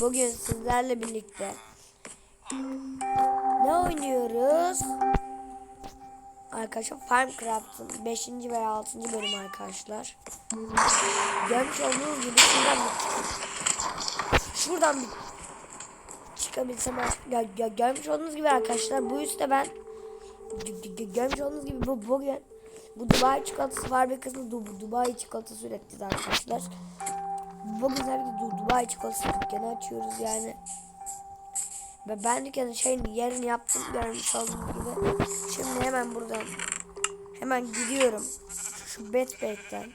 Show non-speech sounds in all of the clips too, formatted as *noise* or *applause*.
Bugün sizlerle birlikte ne oynuyoruz? Arkadaşlar Farmcraft'ın 5. veya 6. bölümü arkadaşlar. Görmüş olduğunuz gibi şuradan bir şuradan bir çıkabilsem ya, ya, görmüş olduğunuz gibi arkadaşlar bu üstte ben gö- gö- görmüş olduğunuz gibi bu bugün bu Dubai çikolatası fabrikasında du Dubai çikolatası ürettik arkadaşlar. Bugün Du- Dubai çikolatası dükkanı açıyoruz yani. Ve ben dükkanın şeyin yerini yaptım görmüş olduğunuz gibi. Şimdi hemen buradan hemen gidiyorum. Şu Betback'ten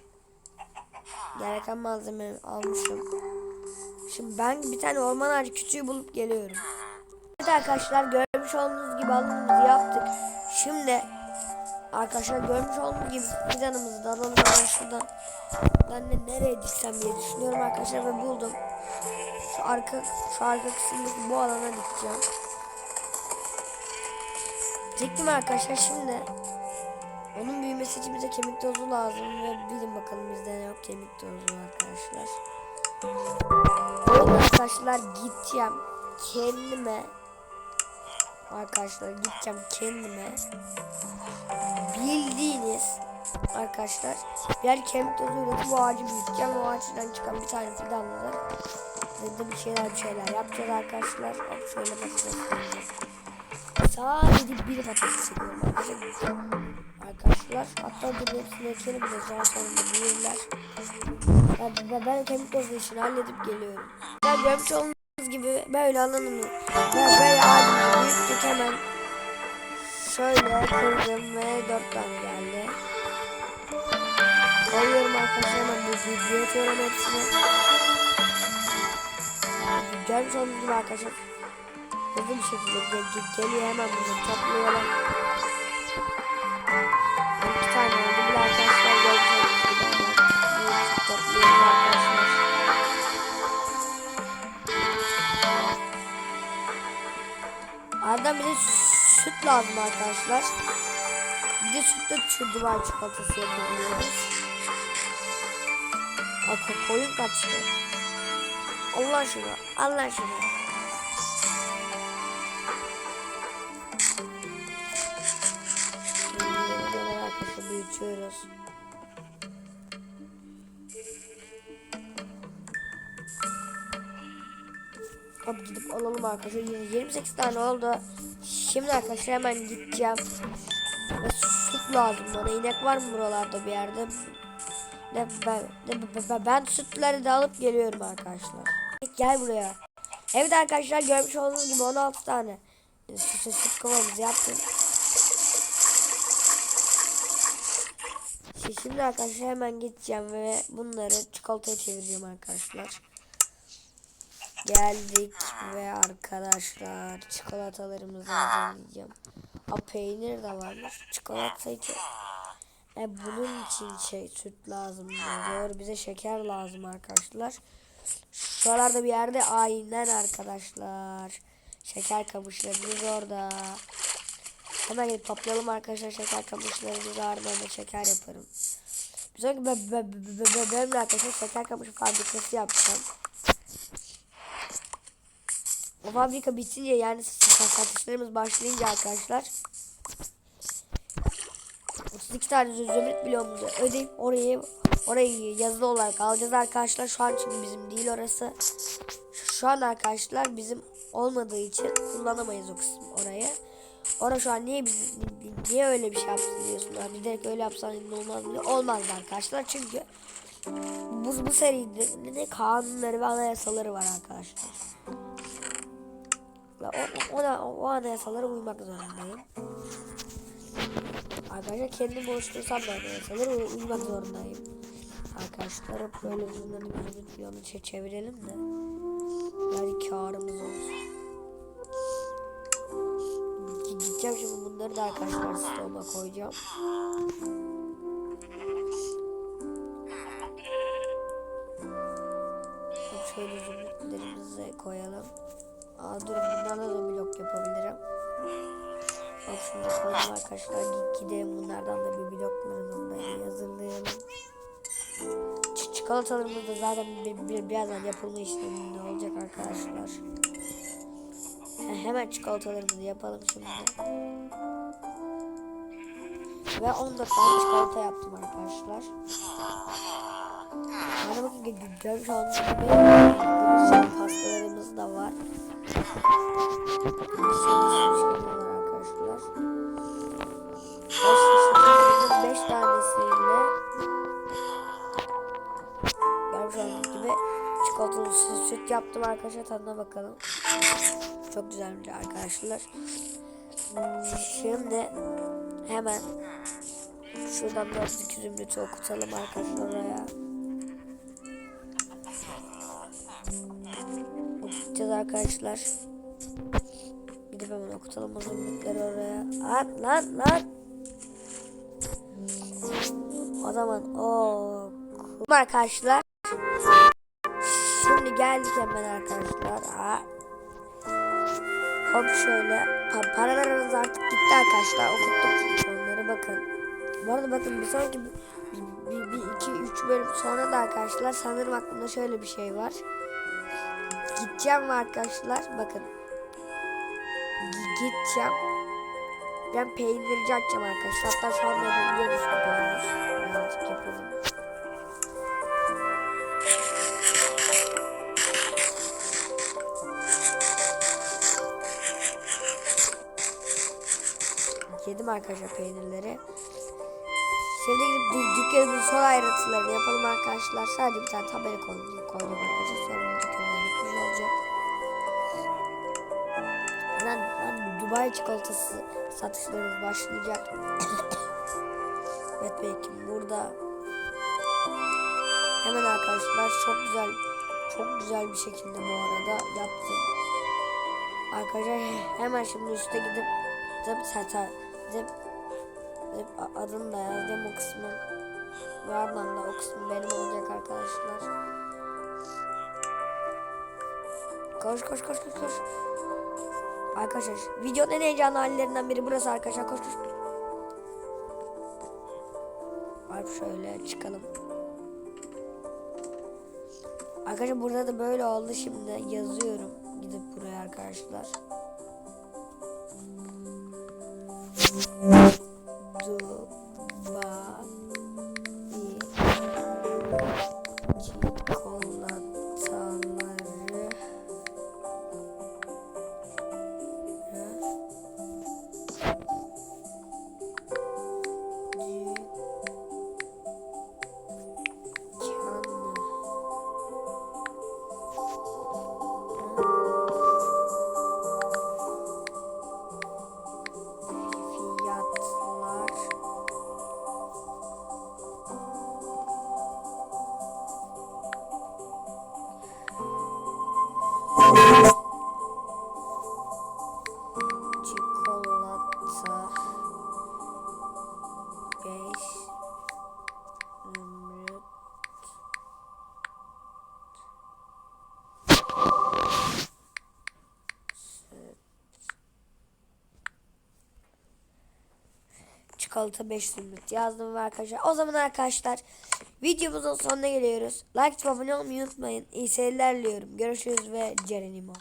gereken malzemeyi almışım. Şimdi ben bir tane orman ağacı küçüğü bulup geliyorum. Evet arkadaşlar görmüş olduğunuz gibi alanımızı yaptık. Şimdi arkadaşlar görmüş olduğunuz gibi fidanımızı da alalım hemen şuradan. Ben de nereye diksem diye düşünüyorum arkadaşlar ve buldum. Şu arka şu arka kısımdaki bu alana dikeceğim. Diktim arkadaşlar şimdi. Onun büyümesi için bize kemik tozu lazım ve bilin bakalım bizde yok kemik tozu arkadaşlar. Evet arkadaşlar gideceğim kendime arkadaşlar gideceğim kendime bildiğiniz arkadaşlar. Birer kemik tozu üretip bu ağacı büyüteceğim. O ağaçtan çıkan bir tane fidanla da bir şeyler bir şeyler yapacağız arkadaşlar. Hop şöyle patates koyacağız sadece bir patates çekiyorum arkadaşlar. Arkadaşlar hatta dur hepsini ekelim bile da büyürler ben, ben, ben kemik tozu işini halledip geliyorum. Ya görmüş olduğunuz gibi böyle alanımı ve böyle ağacımı büyüttük hemen şöyle kırdım ve dört tane geldi Alıyorum arkadaşlar hemen bu büyütüyorum hepsini. Görmüş olduğunuz gibi arkadaşlar. Hızlı bir şekilde gel gel geliyor hemen bunu toplayalım. Lazım arkadaşlar. Bir de sütle şu duvar çikolatası yapabiliyoruz. Bak koyun kaçtı. Allah şunu. Allah şunu. Şimdi arkadaşlar büyütüyoruz. Hop gidip alalım arkadaşlar. 28 tane oldu. Şimdi arkadaşlar hemen gideceğim. Ve süt lazım bana. İnek var mı buralarda bir yerde? Ne, ben, ne, ben, sütleri de alıp geliyorum arkadaşlar. Gel buraya. Evet arkadaşlar görmüş olduğunuz gibi 16 tane süt, süt kovamızı yaptım. Şimdi arkadaşlar hemen gideceğim ve bunları çikolataya çevireceğim arkadaşlar. Geldik ve arkadaşlar çikolatalarımızı hazırlayacağım. A peynir de varmış. Çikolatayı çek. E bunun için şey süt lazım. Doğru bize şeker lazım arkadaşlar. Şuralarda bir yerde aynen arkadaşlar. Şeker kamışlarımız orada. Hemen gidip toplayalım arkadaşlar şeker kamışlarımızı ardından da şeker yaparım. Bir sonraki be, be, be, be, be, bölümde arkadaşlar şeker kamışı fabrikası yapacağım. O fabrika bitince yani satışlarımız başlayınca arkadaşlar 32 tane zümrüt bloğumuzu ödeyip orayı orayı yazılı olarak alacağız arkadaşlar. Şu an çünkü bizim değil orası. Şu an arkadaşlar bizim olmadığı için kullanamayız o kısım orayı. Orada şu an niye biz niye öyle bir şey yapsın diyorsunuz. Hani direkt öyle yapsan olmaz mı? Olmaz arkadaşlar çünkü bu, bu seride ne kanunları ve anayasaları var arkadaşlar. Ve o, o, o, anayasalara uymak zorundayım. Arkadaşlar kendim oluştursam da anayasalara uy- uymak zorundayım. Arkadaşlar böyle bunların yüzünü bir yanı çe- çevirelim de. Yani karımız olsun. Gideceğim şimdi bunları da arkadaşlar stoğuma koyacağım. Şöyle zümrütlerimizi koyalım. Aa dur bunlarla da blok yapabilirim. Bak şunu koydum arkadaşlar. Gidelim bunlardan da bir bloklarımızı da hazırlayalım. Ç- Çikolatalarımız da zaten bir, bir, birazdan yapılma işleminde olacak arkadaşlar. arkadaşlar. He- Hemen çikolatalarımızı yapalım şimdi. Ve 14 tane çikolata yaptım arkadaşlar. Bana bakın gö- gö- görmüş olduğunuz gibi çikolatalı sü- süt yaptım arkadaşlar tadına bakalım. Çok güzelmiş arkadaşlar. Şimdi hemen şuradan birazcık zümrütü okutalım arkadaşlar oraya. Okutacağız arkadaşlar. Gidip hemen okutalım o zümrütleri oraya. Lan lan lan. O zaman o arkadaşlar. Şimdi geldik hemen arkadaşlar. Aa. Hop şöyle. Pa paralarımız artık gitti arkadaşlar. Okuttum onları bakın. Bu arada bakın bir sonraki bir, bir, bir iki üç bölüm sonra da arkadaşlar sanırım aklımda şöyle bir şey var. Gideceğim arkadaşlar bakın. Gideceğim. Ben peynirci açacağım arkadaşlar. Hatta şu anda yapabiliyoruz bu peynir. Birazcık yapalım. Yedim arkadaşlar peynirleri. Şimdi gidip dü- dükkanımızın son ayrıntılarını yapalım arkadaşlar. Sadece bir tane tabela koyacağım arkadaşlar. Sonra Dubai çikolatası satışlarımız başlayacak. *coughs* evet belki burada. Hemen arkadaşlar çok güzel çok güzel bir şekilde bu arada yaptım. Arkadaşlar hemen şimdi üste gidip zıp sata zıp zıp adını da yazdım o kısmı. Ve ardından da o kısmı benim olacak arkadaşlar. Koş koş koş koş koş. Arkadaşlar videonun en heyecanlı hallerinden biri burası arkadaşlar koş koş. Harp şöyle çıkalım. Arkadaşlar burada da böyle oldu şimdi yazıyorum gidip buraya arkadaşlar. Çikolata 5 zümrüt yazdım ve arkadaşlar. O zaman arkadaşlar videomuzun sonuna geliyoruz. Like abone olmayı unutmayın. İyi seyirler diliyorum. Görüşürüz ve Cerenimo.